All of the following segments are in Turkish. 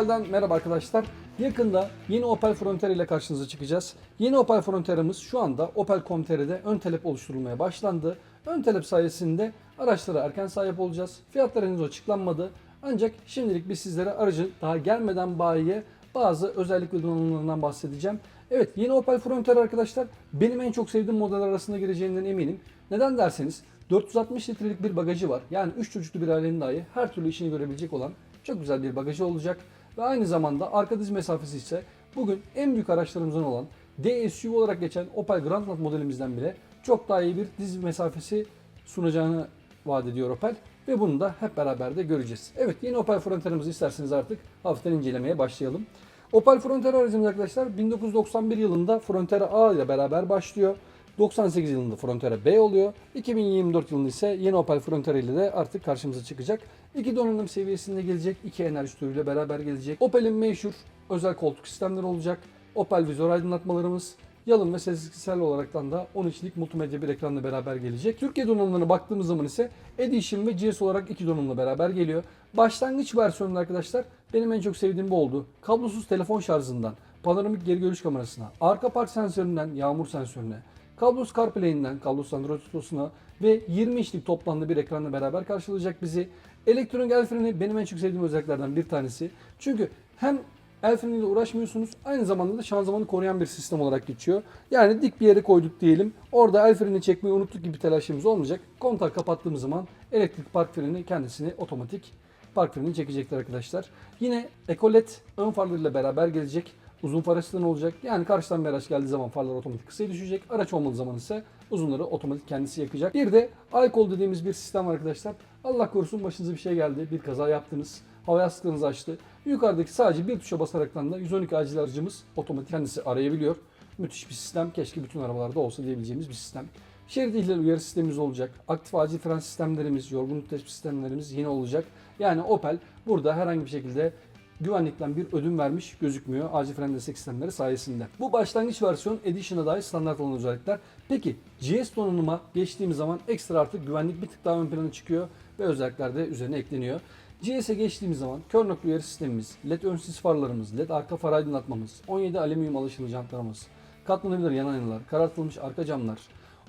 Opel'den merhaba arkadaşlar. Yakında yeni Opel Frontera ile karşınıza çıkacağız. Yeni Opel Frontera'mız şu anda Opel Comtere'de ön talep oluşturulmaya başlandı. Ön talep sayesinde araçlara erken sahip olacağız. Fiyatlar henüz açıklanmadı. Ancak şimdilik biz sizlere aracın daha gelmeden bayiye bazı özellik ve donanımlarından bahsedeceğim. Evet yeni Opel Frontera arkadaşlar benim en çok sevdiğim model arasında gireceğinden eminim. Neden derseniz 460 litrelik bir bagajı var. Yani 3 çocuklu bir ailenin dahi her türlü işini görebilecek olan çok güzel bir bagajı olacak. Ve aynı zamanda arka diz mesafesi ise bugün en büyük araçlarımızdan olan DSUV olarak geçen Opel Grandland modelimizden bile çok daha iyi bir diz mesafesi sunacağını vaat ediyor Opel. Ve bunu da hep beraber de göreceğiz. Evet yeni Opel Frontera'mızı isterseniz artık hafiften incelemeye başlayalım. Opel Frontera aracımız arkadaşlar 1991 yılında Frontera A ile beraber başlıyor. 98 yılında Frontera B oluyor. 2024 yılında ise yeni Opel Frontera ile de artık karşımıza çıkacak. İki donanım seviyesinde gelecek, iki enerji türüyle beraber gelecek. Opel'in meşhur özel koltuk sistemleri olacak. Opel vizör aydınlatmalarımız, yalın ve sezgisel olaraktan da 13'lik multimedya bir ekranla beraber gelecek. Türkiye donanımlarına baktığımız zaman ise Edition ve GS olarak iki donanımla beraber geliyor. Başlangıç versiyonunda arkadaşlar benim en çok sevdiğim bu oldu. Kablosuz telefon şarjından, panoramik geri görüş kamerasına, arka park sensöründen yağmur sensörüne, kablosuz CarPlay'inden kablosuz Android Auto'suna ve 20 inçlik toplamda bir ekranla beraber karşılayacak bizi. Elektronik el freni benim en çok sevdiğim özelliklerden bir tanesi. Çünkü hem el freniyle uğraşmıyorsunuz aynı zamanda da şanzımanı koruyan bir sistem olarak geçiyor. Yani dik bir yere koyduk diyelim. Orada el freni çekmeyi unuttuk gibi telaşımız olmayacak. Kontak kapattığımız zaman elektrik park freni kendisini otomatik park frenini çekecektir arkadaşlar. Yine Ecolet ön farlarıyla beraber gelecek. Uzun asistanı olacak. Yani karşıdan bir araç geldiği zaman farlar otomatik kısaya düşecek. Araç olmadığı zaman ise uzunları otomatik kendisi yakacak. Bir de iCall dediğimiz bir sistem var arkadaşlar. Allah korusun başınıza bir şey geldi. Bir kaza yaptınız. Hava yastıklarınızı açtı. Yukarıdaki sadece bir tuşa basaraktan da 112 acil aracımız otomatik kendisi arayabiliyor. Müthiş bir sistem. Keşke bütün arabalarda olsa diyebileceğimiz bir sistem. Şerit ihlal uyarı sistemimiz olacak. Aktif acil fren sistemlerimiz, yorgunluk tespit sistemlerimiz yine olacak. Yani Opel burada herhangi bir şekilde güvenlikten bir ödün vermiş gözükmüyor acil fren destek sistemleri sayesinde. Bu başlangıç versiyon Edition'a dair standart olan özellikler. Peki GS donanıma geçtiğimiz zaman ekstra artık güvenlik bir tık daha ön plana çıkıyor ve özellikler de üzerine ekleniyor. GS'e geçtiğimiz zaman kör nokta uyarı sistemimiz, LED ön sis farlarımız, LED arka far aydınlatmamız, 17 alüminyum alışılı jantlarımız, katlanabilir yan aynalar, karartılmış arka camlar,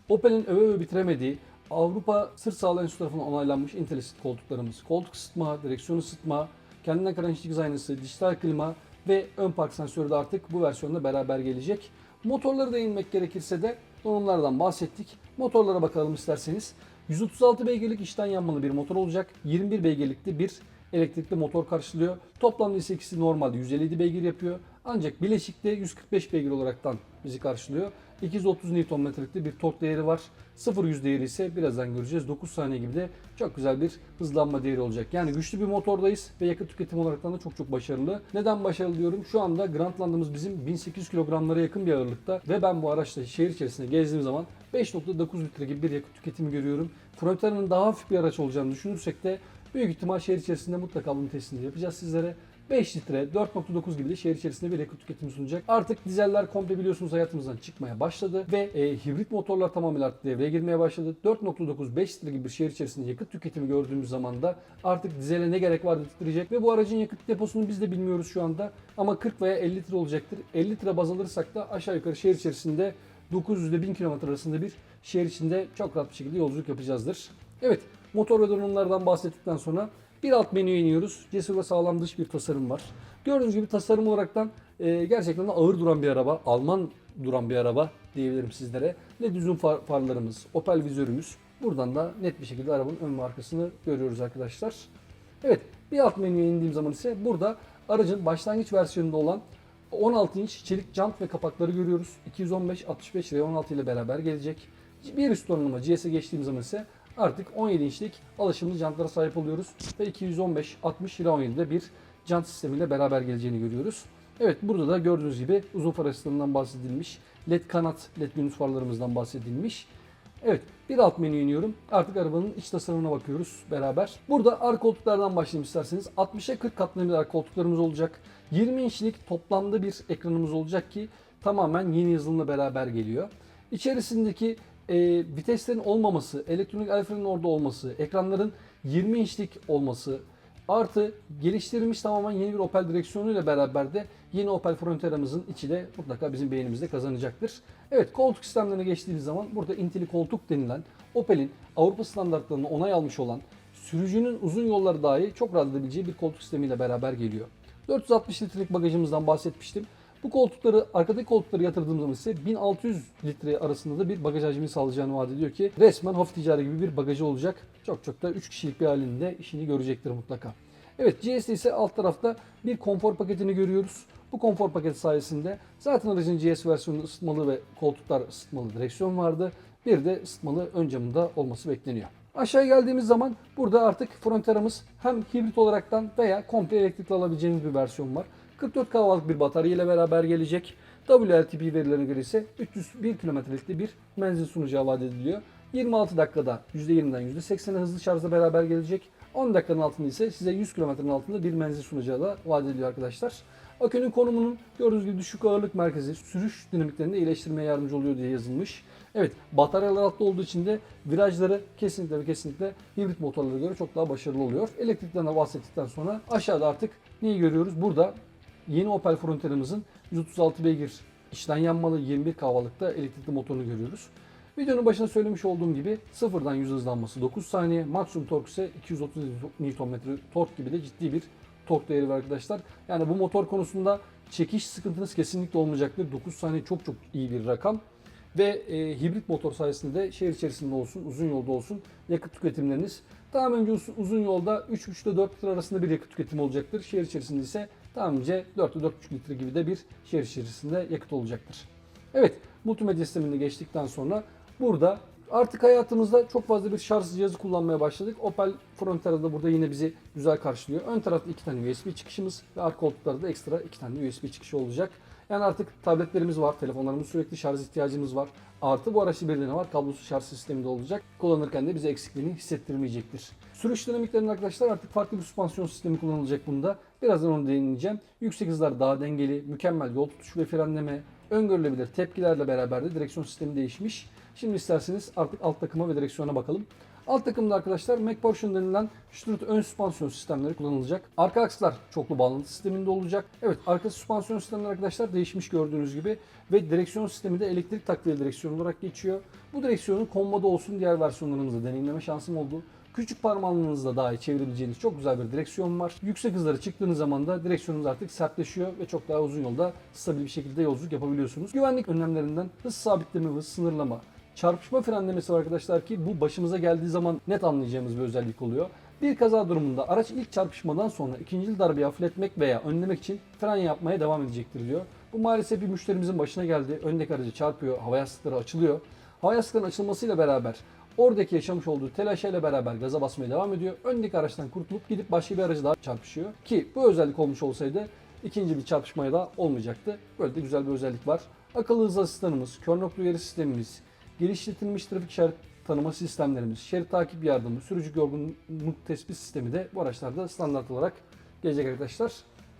Opel'in öve öve bitiremediği Avrupa Sırt Sağlığı Enstitüsü tarafından onaylanmış IntelliSit koltuklarımız, koltuk ısıtma, direksiyon ısıtma, kendinden karan içlik aynası, dijital klima ve ön park sensörü de artık bu versiyonda beraber gelecek. Motorları da inmek gerekirse de donanımlardan bahsettik. Motorlara bakalım isterseniz. 136 beygirlik içten yanmalı bir motor olacak. 21 beygirlikte bir elektrikli motor karşılıyor. Toplamda ise ikisi normalde 157 beygir yapıyor. Ancak bileşikte 145 beygir olaraktan bizi karşılıyor. 230 Nm'likte bir tork değeri var. 0-100 değeri ise birazdan göreceğiz. 9 saniye gibi de çok güzel bir hızlanma değeri olacak. Yani güçlü bir motordayız ve yakıt tüketimi olaraktan da çok çok başarılı. Neden başarılı diyorum? Şu anda Grandland'ımız bizim 1800 kilogramlara yakın bir ağırlıkta ve ben bu araçla şehir içerisinde gezdiğim zaman 5.9 litre gibi bir yakıt tüketimi görüyorum. Frontera'nın daha hafif bir araç olacağını düşünürsek de büyük ihtimal şehir içerisinde mutlaka bunun testini yapacağız sizlere. 5 litre 4.9 gibi de şehir içerisinde bir yakıt tüketimi sunacak. Artık dizeller komple biliyorsunuz hayatımızdan çıkmaya başladı ve e, hibrit motorlar tamamen artık devreye girmeye başladı. 4.9 5 litre gibi bir şehir içerisinde yakıt tüketimi gördüğümüz zaman da artık dizele ne gerek var dedirtecek ve bu aracın yakıt deposunu biz de bilmiyoruz şu anda ama 40 veya 50 litre olacaktır. 50 litre baz alırsak da aşağı yukarı şehir içerisinde 900 ile 1000 km arasında bir şehir içinde çok rahat bir şekilde yolculuk yapacağızdır. Evet motor ve donanımlardan bahsettikten sonra bir alt menüye iniyoruz. Cesur ve sağlam dış bir tasarım var. Gördüğünüz gibi tasarım olaraktan e, gerçekten de ağır duran bir araba. Alman duran bir araba diyebilirim sizlere. LED uzun far, farlarımız, Opel vizörümüz. Buradan da net bir şekilde arabanın ön ve arkasını görüyoruz arkadaşlar. Evet bir alt menüye indiğim zaman ise burada aracın başlangıç versiyonunda olan 16 inç çelik jant ve kapakları görüyoruz. 215 65 R16 ile beraber gelecek. Bir üst donanıma GS'e geçtiğim zaman ise artık 17 inçlik alışımlı jantlara sahip oluyoruz. Ve 215 60 R17'de bir jant sistemiyle beraber geleceğini görüyoruz. Evet burada da gördüğünüz gibi uzun far asistanından bahsedilmiş. LED kanat, LED gündüz farlarımızdan bahsedilmiş. Evet bir alt menüye iniyorum. Artık arabanın iç tasarımına bakıyoruz beraber. Burada arka koltuklardan başlayayım isterseniz. 60'a 40 katlanabilir arka koltuklarımız olacak. 20 inçlik toplamda bir ekranımız olacak ki tamamen yeni yazılımla beraber geliyor. İçerisindeki e, viteslerin olmaması, elektronik el orada olması, ekranların 20 inçlik olması, Artı geliştirilmiş tamamen yeni bir Opel direksiyonuyla beraber de yeni Opel Frontera'mızın içi de mutlaka bizim beğenimizde kazanacaktır. Evet koltuk sistemlerine geçtiğimiz zaman burada intili koltuk denilen Opel'in Avrupa standartlarına onay almış olan sürücünün uzun yolları dahi çok rahat edebileceği bir koltuk sistemiyle beraber geliyor. 460 litrelik bagajımızdan bahsetmiştim. Bu koltukları, arkadaki koltukları yatırdığım zaman ise 1600 litre arasında da bir bagaj hacmi sağlayacağını vaat ediyor ki resmen hafif ticari gibi bir bagajı olacak. Çok çok da 3 kişilik bir halinde işini görecektir mutlaka. Evet GS'de ise alt tarafta bir konfor paketini görüyoruz. Bu konfor paketi sayesinde zaten aracın GS versiyonu ısıtmalı ve koltuklar ısıtmalı direksiyon vardı. Bir de ısıtmalı ön camında olması bekleniyor. Aşağıya geldiğimiz zaman burada artık Frontera'mız hem hibrit olaraktan veya komple elektrikli alabileceğimiz bir versiyon var. 44 kW'lık bir batarya ile beraber gelecek. WLTP verilerine göre ise 301 kilometrelikli bir menzil sunacağı vaat ediliyor. 26 dakikada %20'den %80'e hızlı şarjla beraber gelecek. 10 dakikanın altında ise size 100 kilometrenin altında bir menzil sunacağı da vaat ediliyor arkadaşlar. Akünün konumunun gördüğünüz gibi düşük ağırlık merkezi sürüş dinamiklerini iyileştirmeye yardımcı oluyor diye yazılmış. Evet bataryalar altta olduğu için de virajları kesinlikle ve kesinlikle hibrit motorlara göre çok daha başarılı oluyor. Elektrikten de bahsettikten sonra aşağıda artık neyi görüyoruz? Burada yeni Opel Frontera'mızın 136 beygir içten yanmalı 21 kW'lıkta elektrikli motorunu görüyoruz. Videonun başında söylemiş olduğum gibi sıfırdan 100 hızlanması 9 saniye, maksimum tork ise 230 Nm tork gibi de ciddi bir tork değeri var arkadaşlar. Yani bu motor konusunda çekiş sıkıntınız kesinlikle olmayacaktır. 9 saniye çok çok iyi bir rakam. Ve e, hibrit motor sayesinde de şehir içerisinde olsun, uzun yolda olsun yakıt tüketimleriniz tahminimce uz- uzun yolda 3,5 ile 4 litre arasında bir yakıt tüketimi olacaktır. Şehir içerisinde ise tahminimce 4 ile 4,5 litre gibi de bir şehir içerisinde yakıt olacaktır. Evet, multimedya sistemine geçtikten sonra burada artık hayatımızda çok fazla bir şarj cihazı kullanmaya başladık. Opel Frontera da burada yine bizi güzel karşılıyor. Ön tarafta iki tane USB çıkışımız ve arka koltuklarda da ekstra iki tane USB çıkışı olacak. Yani artık tabletlerimiz var, telefonlarımız sürekli şarj ihtiyacımız var. Artı bu araç birliğine var, kablosuz şarj sistemi de olacak. Kullanırken de bize eksikliğini hissettirmeyecektir. Sürüş dinamiklerinde arkadaşlar artık farklı bir süspansiyon sistemi kullanılacak bunda. Birazdan onu değineceğim. Yüksek hızlar daha dengeli, mükemmel yol tutuşu ve frenleme, öngörülebilir tepkilerle beraber de direksiyon sistemi değişmiş. Şimdi isterseniz artık alt takıma ve direksiyona bakalım. Alt takımda arkadaşlar MacPortion denilen Stuart ön süspansiyon sistemleri kullanılacak. Arka akslar çoklu bağlantı sisteminde olacak. Evet arka süspansiyon sistemleri arkadaşlar değişmiş gördüğünüz gibi ve direksiyon sistemi de elektrik takviye direksiyon olarak geçiyor. Bu direksiyonu kombada olsun diğer versiyonlarımızda deneyimleme şansım oldu. Küçük parmağınızla dahi çevirebileceğiniz çok güzel bir direksiyon var. Yüksek hızlara çıktığınız zaman da direksiyonunuz artık sertleşiyor ve çok daha uzun yolda stabil bir şekilde yolculuk yapabiliyorsunuz. Güvenlik önlemlerinden hız sabitleme hız sınırlama, çarpışma frenlemesi var arkadaşlar ki bu başımıza geldiği zaman net anlayacağımız bir özellik oluyor. Bir kaza durumunda araç ilk çarpışmadan sonra ikinci darbeyi hafifletmek veya önlemek için fren yapmaya devam edecektir diyor. Bu maalesef bir müşterimizin başına geldi. Öndeki aracı çarpıyor, hava yastıkları açılıyor. Hava yastıklarının açılmasıyla beraber oradaki yaşamış olduğu telaşayla beraber gaza basmaya devam ediyor. Öndeki araçtan kurtulup gidip başka bir aracı daha çarpışıyor. Ki bu özellik olmuş olsaydı ikinci bir çarpışmaya da olmayacaktı. Böyle de güzel bir özellik var. Akıllı hız asistanımız, kör nokta uyarı sistemimiz, geliştirilmiş trafik şerit tanıma sistemlerimiz, şerit takip yardımı, sürücü yorgunluk tespit sistemi de bu araçlarda standart olarak gelecek arkadaşlar.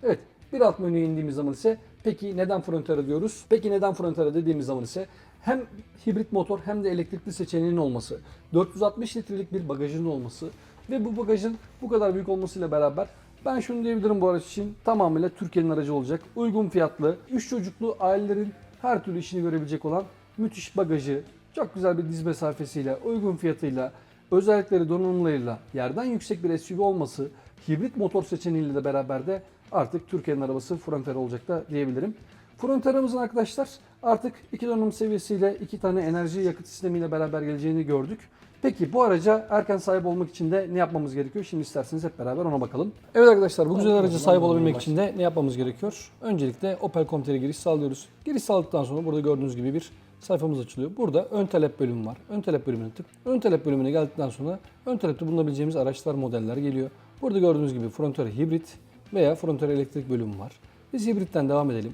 Evet, bir alt menüye indiğimiz zaman ise peki neden Frontera diyoruz? Peki neden Frontera dediğimiz zaman ise hem hibrit motor hem de elektrikli seçeneğinin olması, 460 litrelik bir bagajın olması ve bu bagajın bu kadar büyük olmasıyla beraber ben şunu diyebilirim bu araç için tamamıyla Türkiye'nin aracı olacak. Uygun fiyatlı, 3 çocuklu ailelerin her türlü işini görebilecek olan müthiş bagajı, çok güzel bir diz mesafesiyle, uygun fiyatıyla, özellikleri donanımlarıyla, yerden yüksek bir SUV olması, hibrit motor seçeneğiyle de beraber de artık Türkiye'nin arabası Frontera olacak da diyebilirim. Frontera'mızın arkadaşlar artık iki donanım seviyesiyle iki tane enerji yakıt sistemiyle beraber geleceğini gördük. Peki bu araca erken sahip olmak için de ne yapmamız gerekiyor? Şimdi isterseniz hep beraber ona bakalım. Evet arkadaşlar bu güzel araca sahip olabilmek için de ne yapmamız gerekiyor? Öncelikle Opel Comter'e giriş sağlıyoruz. Giriş sağladıktan sonra burada gördüğünüz gibi bir sayfamız açılıyor. Burada ön talep bölümü var. Ön talep bölümüne tık. Ön talep bölümüne geldikten sonra ön talepte bulunabileceğimiz araçlar, modeller geliyor. Burada gördüğünüz gibi Frontera hibrit veya Frontera elektrik bölümü var. Biz hibritten devam edelim.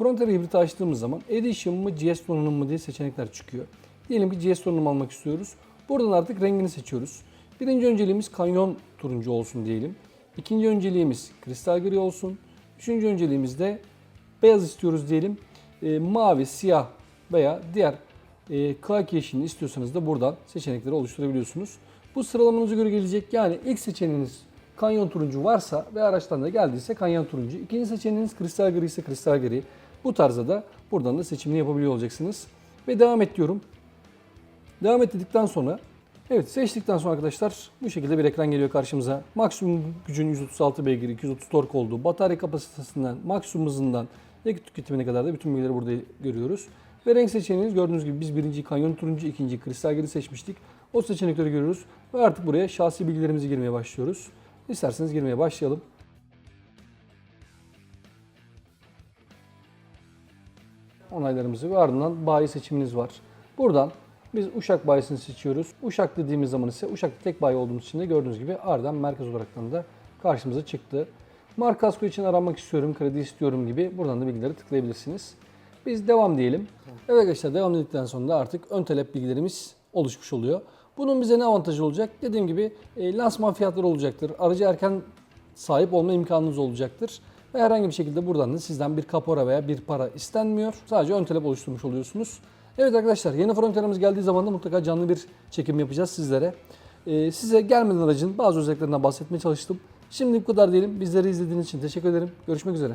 Frontera hibriti açtığımız zaman Edition mı GS donanım mı diye seçenekler çıkıyor. Diyelim ki GS donanım almak istiyoruz. Buradan artık rengini seçiyoruz. Birinci önceliğimiz kanyon turuncu olsun diyelim. İkinci önceliğimiz kristal gri olsun. Üçüncü önceliğimiz de beyaz istiyoruz diyelim. E, mavi, siyah veya diğer e, kaki yeşilini istiyorsanız da buradan seçenekleri oluşturabiliyorsunuz. Bu sıralamanıza göre gelecek. Yani ilk seçeneğiniz kanyon turuncu varsa ve araçtan da geldiyse kanyon turuncu. İkinci seçeneğiniz kristal gri ise kristal gri. Bu tarzda da buradan da seçimini yapabiliyor olacaksınız. Ve devam et diyorum. Devam et dedikten sonra Evet seçtikten sonra arkadaşlar bu şekilde bir ekran geliyor karşımıza. Maksimum gücün 136 beygir, 230 tork olduğu, batarya kapasitesinden, maksimum hızından, yakıt tüketimine kadar da bütün bilgileri burada görüyoruz. Ve renk seçeneğiniz gördüğünüz gibi biz birinci kanyon turuncu, ikinci kristal gri seçmiştik. O seçenekleri görüyoruz ve artık buraya şahsi bilgilerimizi girmeye başlıyoruz. İsterseniz girmeye başlayalım. Onaylarımızı ve ardından bayi seçiminiz var. Buradan biz Uşak bayisini seçiyoruz. Uşak dediğimiz zaman ise Uşak'ta tek bayi olduğumuz için de gördüğünüz gibi Arden merkez olaraktan da karşımıza çıktı. Markasko için aramak istiyorum, kredi istiyorum gibi buradan da bilgileri tıklayabilirsiniz. Biz devam diyelim. Evet arkadaşlar devam dedikten sonra da artık ön talep bilgilerimiz oluşmuş oluyor. Bunun bize ne avantajı olacak? Dediğim gibi e, lansman fiyatları olacaktır. Aracı erken sahip olma imkanınız olacaktır. Ve herhangi bir şekilde buradan da sizden bir kapora veya bir para istenmiyor. Sadece ön talep oluşturmuş oluyorsunuz. Evet arkadaşlar yeni fronterimiz geldiği zaman da mutlaka canlı bir çekim yapacağız sizlere. Ee, size gelmeden aracın bazı özelliklerinden bahsetmeye çalıştım. Şimdi bu kadar diyelim. Bizleri izlediğiniz için teşekkür ederim. Görüşmek üzere.